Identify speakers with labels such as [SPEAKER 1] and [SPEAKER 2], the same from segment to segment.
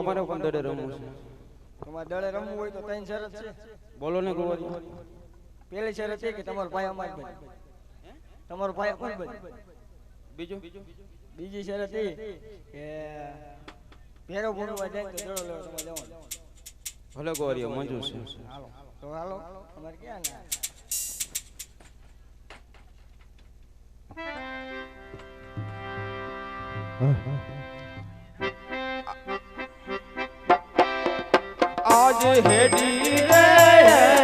[SPEAKER 1] અમારે પણ દડે રમવું છે.
[SPEAKER 2] તમારે દળે રમવું હોય તો ત્રણ શરત છે.
[SPEAKER 1] બોલો ને ગોવારીઓ
[SPEAKER 2] પેલી શરત છે કે તમારો ભાઈ અમાર બને તમારો ભાઈ કોણ બને
[SPEAKER 1] બીજું?
[SPEAKER 2] બીજી શરત એ કે ભેરો ભૂણવા જાય તો દડો લેવા તમારે જવાનું.
[SPEAKER 1] ભલે ગોવારીઓ મંજૂર છે.
[SPEAKER 2] હાલો. તો હાલો. અમારે ક્યાં ના?
[SPEAKER 1] આજ હેડી રે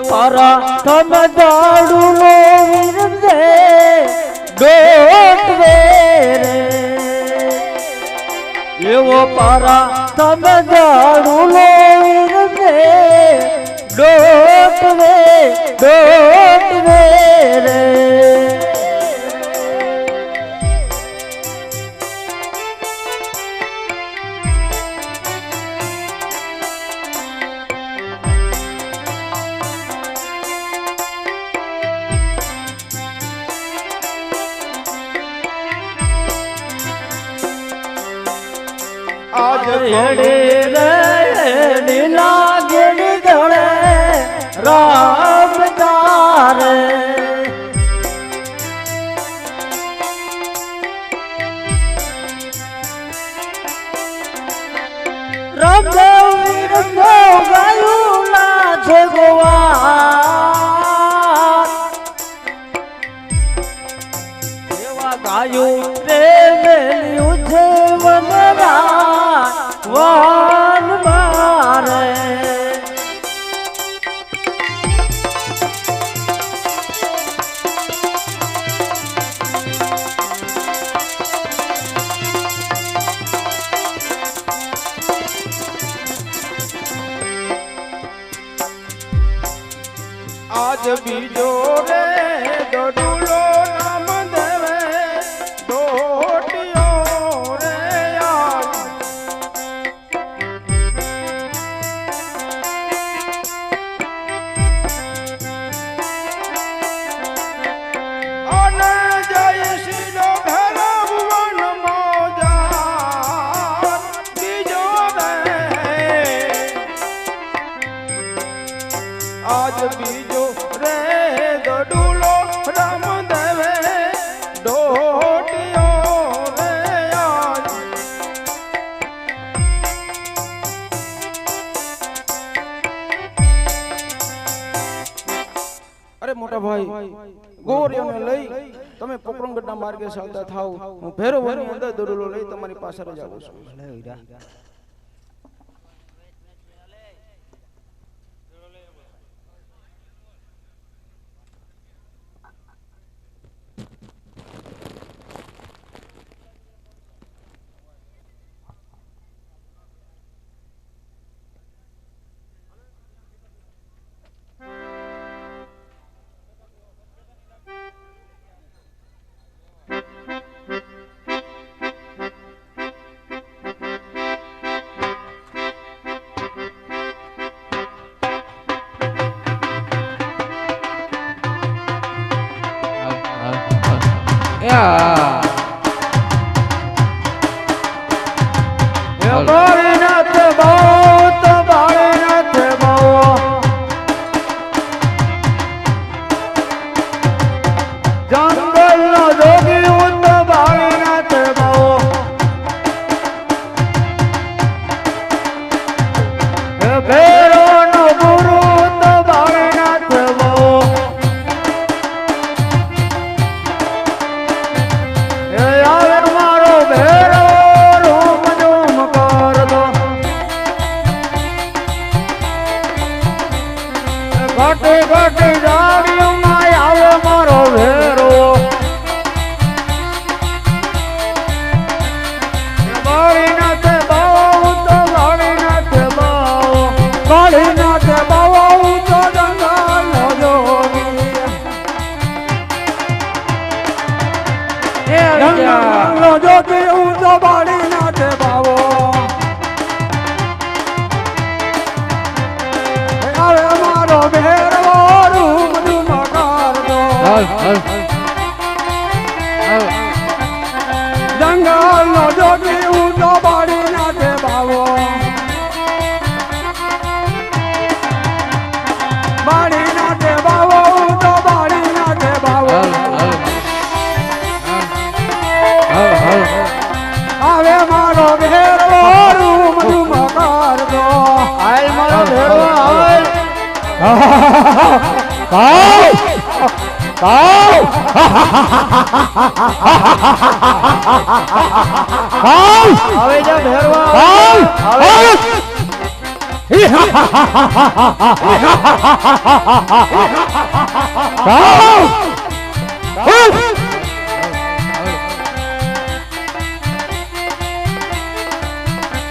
[SPEAKER 1] પારા તમે દાડુલો વિરજે ડોટ રે એવો પારા તમે દાડુલો વિરજે ડોટ વે ડોટ રે વનરા ભેરો અંદર દડુલો લઈ તમારી પાસે જ આવું છું
[SPEAKER 3] હવે જા ભેરવો હવે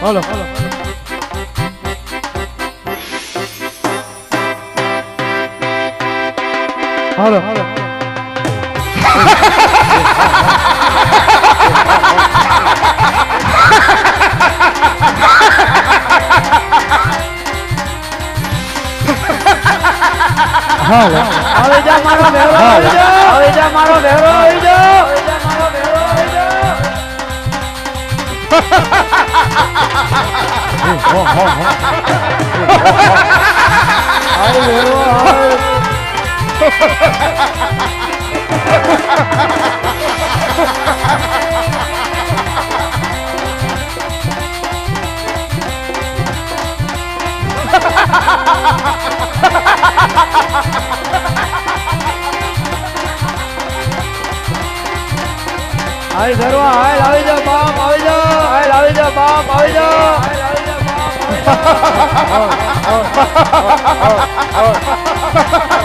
[SPEAKER 4] હાલો હાલો. હાલો.
[SPEAKER 3] હવે જા મારો ભેરવો આવી જા. હવે જા મારો ભેરવો આવી જા. હવે જા મારો ભેરવો આવી જા હાલ ભેરવો હાલ હાલ ભેરવો હાલ આવી જા બાપ આવી જા હાલ આવી જા બાપ આવી જા હાલ આવી જા બાપ
[SPEAKER 5] એ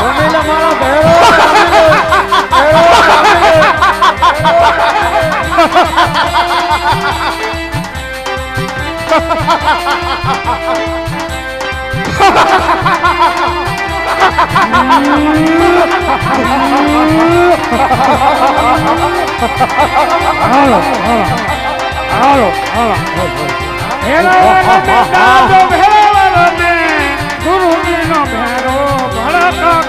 [SPEAKER 3] રમી લે મારો ભેરવો રમી લે ભેરવો રમી
[SPEAKER 4] હેલો હેલો હેલો હેલો
[SPEAKER 5] હાલો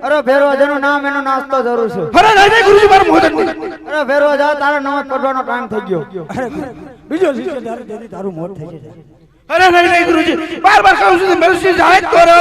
[SPEAKER 3] અરે ભેરવા જેનું નામ એનો નાસ્તો જરૂર છે
[SPEAKER 4] અરે નહીં નહીં ગુરુજી મારું નહીં
[SPEAKER 3] અરે ભેરવા જા તારા નમત પડવાનો ટાઈમ થઈ ગયો
[SPEAKER 5] બીજો શિષ્ય તારે તેથી તારું મોત થઈ જશે
[SPEAKER 4] અરે નહીં નહીં ગુરુજી બાર બાર કહું છું મેરું જાય તો રહો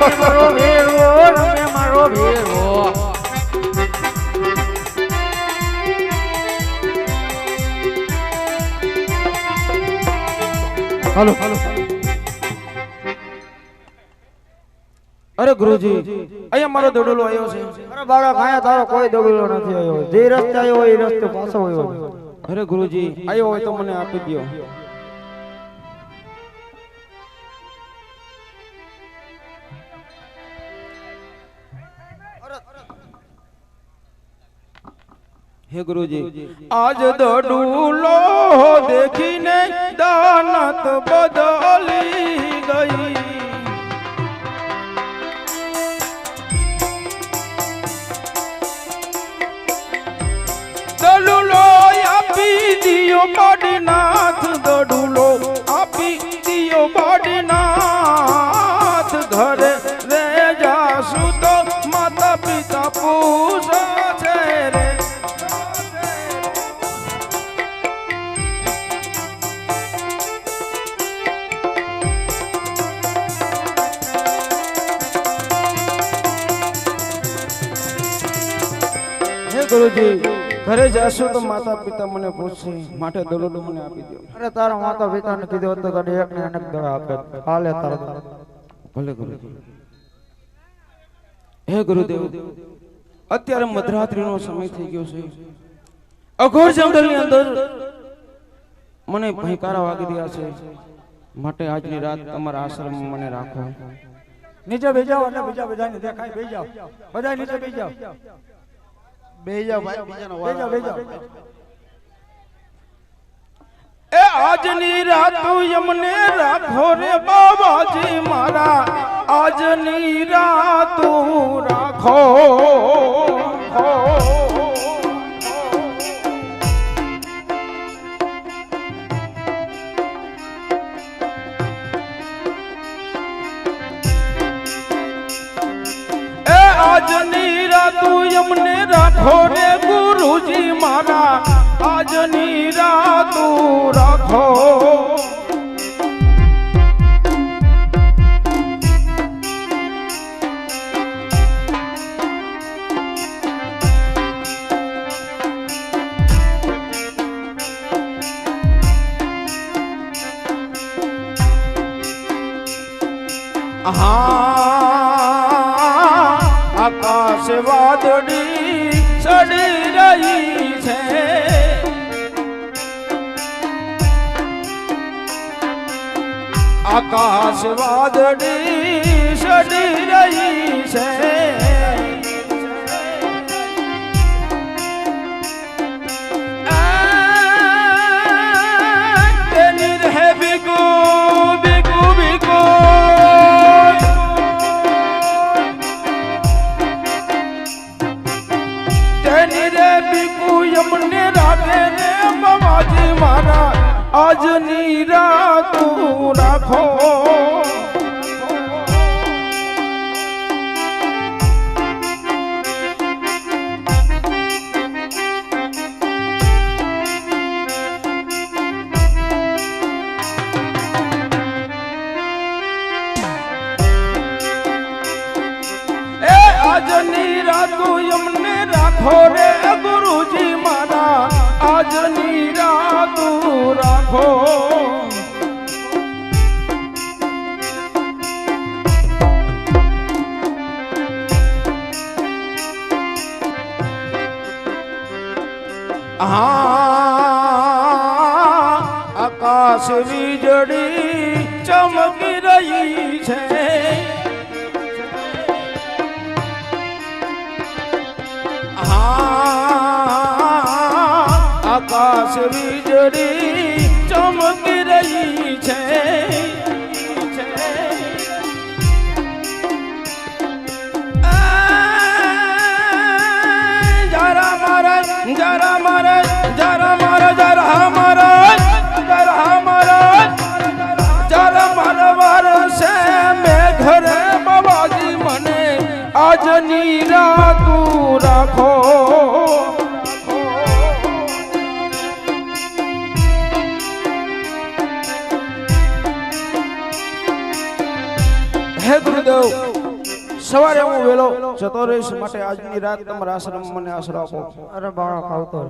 [SPEAKER 5] મારો ભેરો રમે મારો ભેરો
[SPEAKER 4] હાલો હાલો
[SPEAKER 6] અરે
[SPEAKER 4] ગુરુજી અહીંયા મારો દોડલો આવ્યો છે.
[SPEAKER 3] અરે બાળા ખાયા તારો કોઈ દગલો નથી આવ્યો. જે રસ્તે આવ્યો એ રસ્તે પાછો આવ્યો
[SPEAKER 4] અરે ગુરુજી આવ્યો હોય તો મને આપી દ્યો. હે ગુરુજી? આજ દડુલો દેખીને દાનત બદલી ગઈ. દડુલો આપી દિયો બાડીનાથ દડુલો આપી દિયો બાડીનાથ ગુરુજી ઘરે જાશું તો માતા પિતા મને પૂછશે માટે દલોડો મને આપી દો
[SPEAKER 3] અરે તારા માતા પિતાને કીધું તો તને એક ને અનેક દડા આપે. હાલે તારા
[SPEAKER 4] ભલે ગુરુ હે ગુરુદેવ અત્યારે મધરાત્રિનો સમય થઈ ગયો છે. અઘોર જંગલની અંદર મને ભયકારા વાગી રહ્યા છે. માટે આજની રાત તમારા આશ્રમમાં મને રાખો.
[SPEAKER 3] નીચે બેસી અને બીજા બધાને દેખાય બેસી બધા નીચે બેસી
[SPEAKER 5] ભાઈ બીજાનો
[SPEAKER 4] એ આજની રાત યમને રાખો રે બાબાજી મારા. આજની રાત રાખો. આજની રાત યમને રાખો રે ગુરુજી મારા. આજની રાત રાખો. આકાશ વાદળી સડી રહી છે? તેની રહે બિકુ બિકુ બિકુ તેની રે બીકુ યમને રાખે રે બાબાજી મારા. આજની રાત રાખો આજની રાતો યમને રાખો રે રાખો હા આકાશ વીજળી ચમકી રહી છે. હા આકાશ વીજળી ચમકી રહી છે. જરા મારા જરા મારા જરા મારા જરા મારા જરા મારા જરા મારા વારસે મે ઘરે બાબાજી મને. આજની રાતું રાખો હે ગુરુદેવ સવારે હું વેલો જતો રહીશ માટે આજની રાત તમારા આશ્રમ મને આશરો આપો
[SPEAKER 3] અરે બાળક આવતો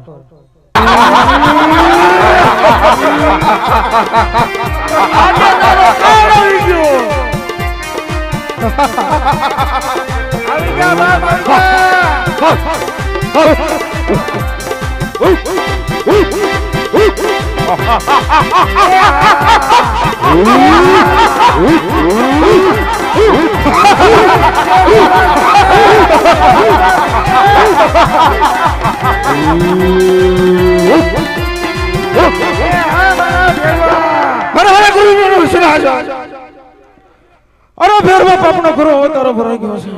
[SPEAKER 5] અરે ફેરવા ગુરુ અવતારો ભરાઈ ગયો છે.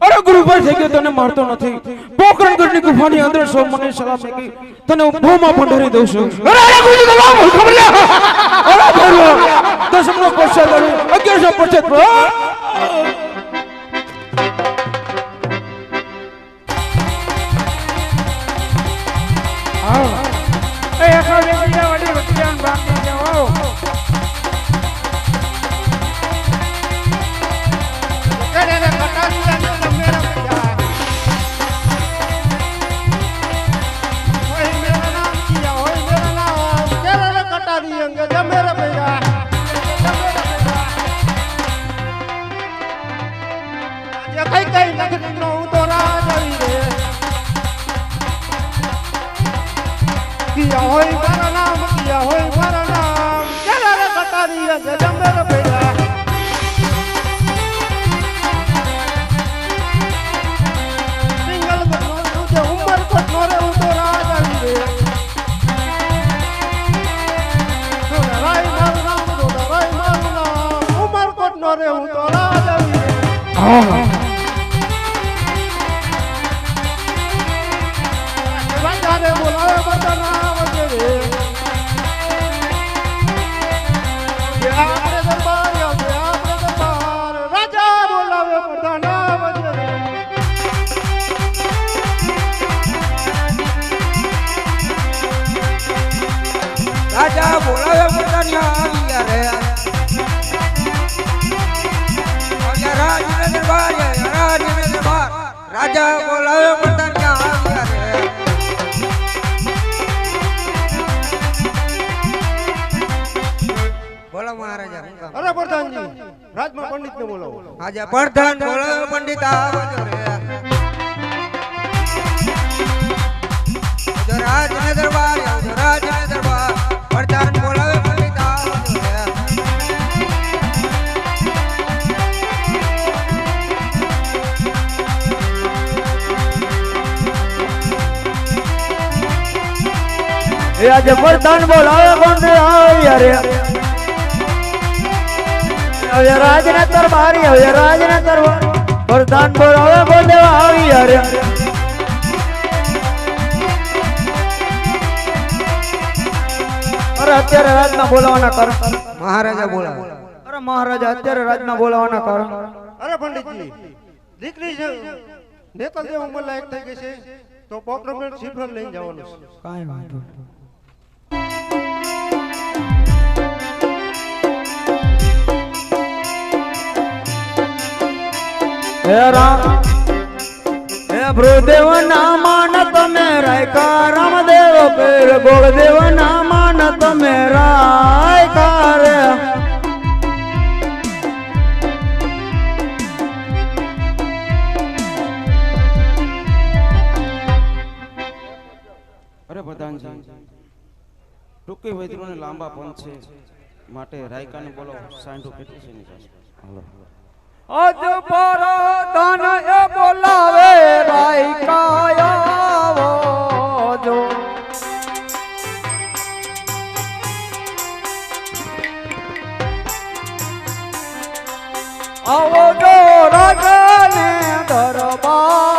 [SPEAKER 5] અરે ગુરુ ભાઈ થઈ ગયો તને મારતો નથી. પોકરણગઢની ગુફાની અંદર સો મને સલામ કે તને હું ભૂમાં પણ ધરી દઉં છું. અરે ગુજુ તો લાવ ખબર લે. અરે ભરવો દસમનો
[SPEAKER 7] પશ્ચાત 1175 કિયા હોય મારા નામ કિયા હોય મારા નામ. ચાલા રે જમે રે સિંગલ બનો તુજે ઉમર કોટ નો રે હું તો રાજ રે નામ નામ. બોલાવે બધાના વગેરે રાજા બોલાવે
[SPEAKER 3] પોતાની કામ કરે બોલો મહારાજા?
[SPEAKER 7] અરે પ્રધાનજી રાજમાં પંડિતને બોલાવો.
[SPEAKER 3] આજે પ્રધાન બોલાવે પંડિત આવજો રે. રાજને દરબાર રાજને દરબાર પ્રધાન બોલાવે
[SPEAKER 5] આજે પ્રધાન બોલાવે બંધ આવી રે હવે રાજને દરબારી હવે રાજને દરબાર પ્રધાન બોલાવે બંધ આવી રે અરે અત્યારે રાજના બોલાવાના કારણ
[SPEAKER 3] મહારાજા બોલાવે.
[SPEAKER 5] અરે મહારાજા અત્યારે રાજના બોલાવાના કારણ
[SPEAKER 7] અરે પંડિતજી દીકરી છે. નેતલ જેવું ઉંમર લાયક થઈ ગઈ છે. તો પોક્રમેન્ટ શિફર લઈને જવાનું છે.
[SPEAKER 5] કાંઈ વાંધો હે રામ હે ભૃદેવ ના માન તમે રાયકા રામદેવ પેર ગોળદેવ ના માન તમે રાયકા રે.
[SPEAKER 4] અરે પ્રધાનજી ટૂંકી લાંબા પંથ છે માટે રાયકાને બોલો સાંઢો કેટલું છે હાલો.
[SPEAKER 5] અજ પર ધન એ બોલાવે રાયકાયા જો. આવો જો દરબાર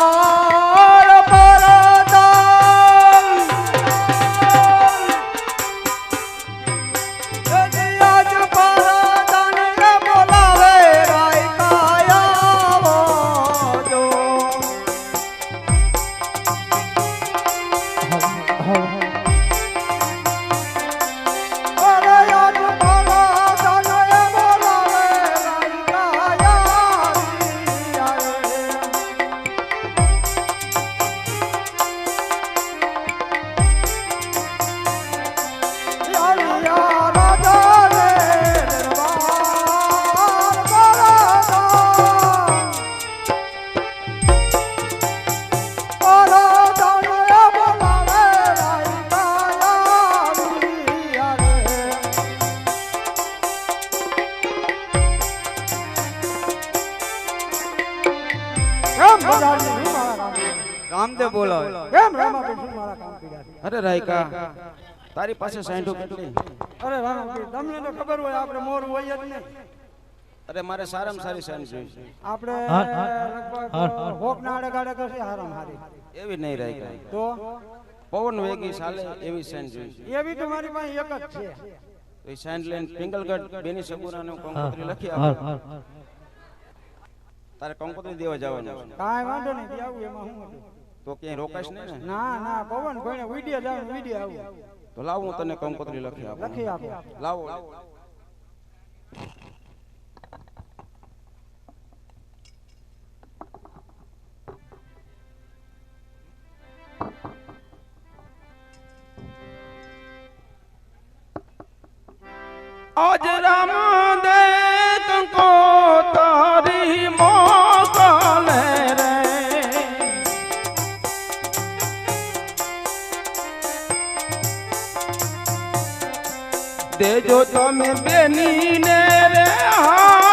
[SPEAKER 4] તારી પાસે સાંઢો કેટલી?
[SPEAKER 7] અરે તમને તો ખબર હોય આપણે મોર હોય જ નહીં.
[SPEAKER 4] અરે મારે સારામાં સારી સાંજ જોઈ છે
[SPEAKER 7] આપણે હોક ના આડે ગાડે કરશે હારામ હારી.
[SPEAKER 4] એવી નહીં રાયકા
[SPEAKER 7] તો?
[SPEAKER 4] પવન વેગી ચાલે એવી સાંજ જોઈ છે
[SPEAKER 7] એવી તો મારી પાસે એક જ છે.
[SPEAKER 4] તો એ સાંજ લઈને પિંગલગઢ બેની સગુરાને કંકોત્રી લખી આપ. તારે કંકોત્રી દેવા જવાનું છે.
[SPEAKER 7] કાંઈ વાંધો નહીં દેવું એમાં હું
[SPEAKER 4] તો ક્યાંય રોકાશ નહીં ને?
[SPEAKER 7] ના ના પવન કોઈને વીડિયો જાવ વીડિયો આવું.
[SPEAKER 4] તો લાવો હું તને કંકોત્રી લખી આપું.
[SPEAKER 7] લખી આપું.
[SPEAKER 4] લાવો. આજ રામ દે કંકો દેજો તમે બેની ને રે હાથ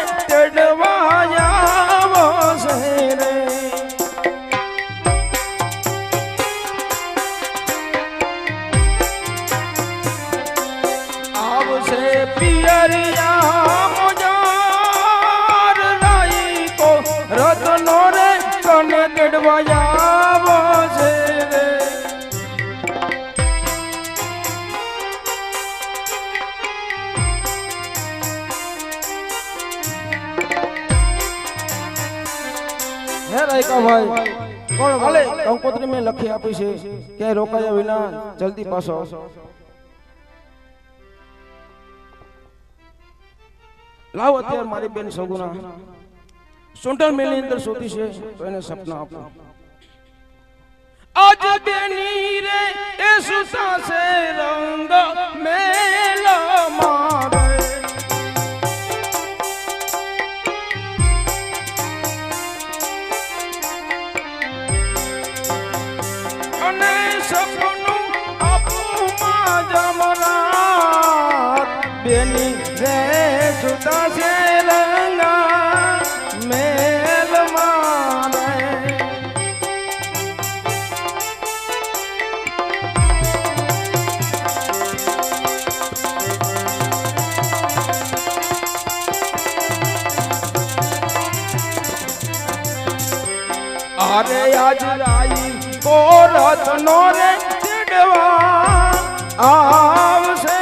[SPEAKER 4] હે
[SPEAKER 7] રાયકાભાઈ?
[SPEAKER 4] કોણ
[SPEAKER 7] ભલે
[SPEAKER 4] કંકોત્રી મેં લખી આપી છે કે રોકાયા વિના જલ્દી પાછો લાવ અત્યારે મારી બેન સગુના સુંટર મેલની અંદર શોધી છે તો એને સપના આપો. આજ બેની રે એ છે રંગ મેલ અરે આજ રાઈ કોરત નો રે ચડવા. આવશે